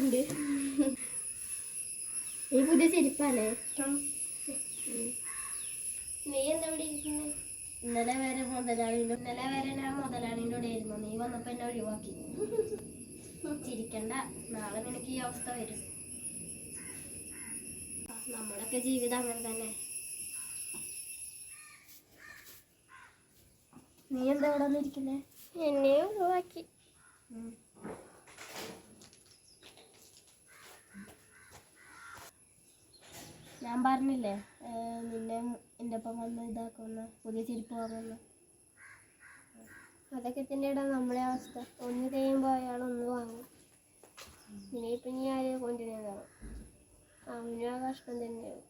ഉണ്ട്. ഈ പുതിയ ചെരുപ്പല്ലേ നീ എന്താ ഇവിടെ ഇരിക്കുന്നത് ഇന്നലെ വരെ മുതലാളിന്റെ ഇന്നലെ വരെ ഞാൻ മുതലാളിന്റെ കൂടെ ആയിരുന്നു. നീ വന്നപ്പോ എന്നെ ഒഴിവാക്കി. ചിരിക്കണ്ട. നാളെ നിനക്ക് ഈ അവസ്ഥ വരും. നമ്മളൊക്കെ ജീവിതം അങ്ങനെ തന്നെ. നീ എന്താ ഇവിടെ വന്നിരിക്കുന്നേ? എന്നെ ഒഴിവാക്കി. ഞാൻ പറഞ്ഞില്ലേ നിന്നെ എന്റെ ഒപ്പം വന്ന് ഇതാക്കുന്ന പുതിയ ചെരുപ്പ് വാങ്ങുന്നു അതൊക്കെ തന്നെയാണ് നമ്മളെ അവസ്ഥ. ഒന്ന് കഴിയുമ്പോൾ അയാൾ ഒന്ന് വാങ്ങും. ഇനിയിപ്പം ഇനി ആര് കൊണ്ടുവരുന്നതാണ് അവനും ആ കഷ്ടം തന്നെയാണ്.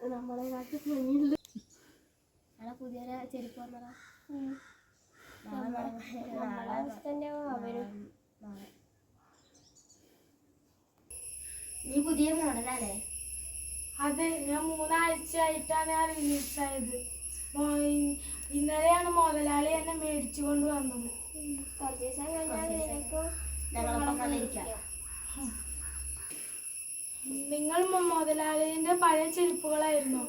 നമ്മളെ കാട്ടി പുതിയ ചെരുപ്പ് വന്നതാ. നമ്മളെ അവസ്ഥ അവരും നീ പുതിയ അതെ ഞാൻ മൂന്നാഴ്ച ആയിട്ടാണ് ഞാൻ റിലീസ് ആയത് ഇന്നലെയാണ് മുതലാളി എന്നെ മേടിച്ചു കൊണ്ട് വന്നത്. കുറച്ച് ദിവസം കഴിഞ്ഞാൽ നിങ്ങൾ മുതലാളിന്റെ പഴയ ചെരുപ്പുകളായിരുന്നു.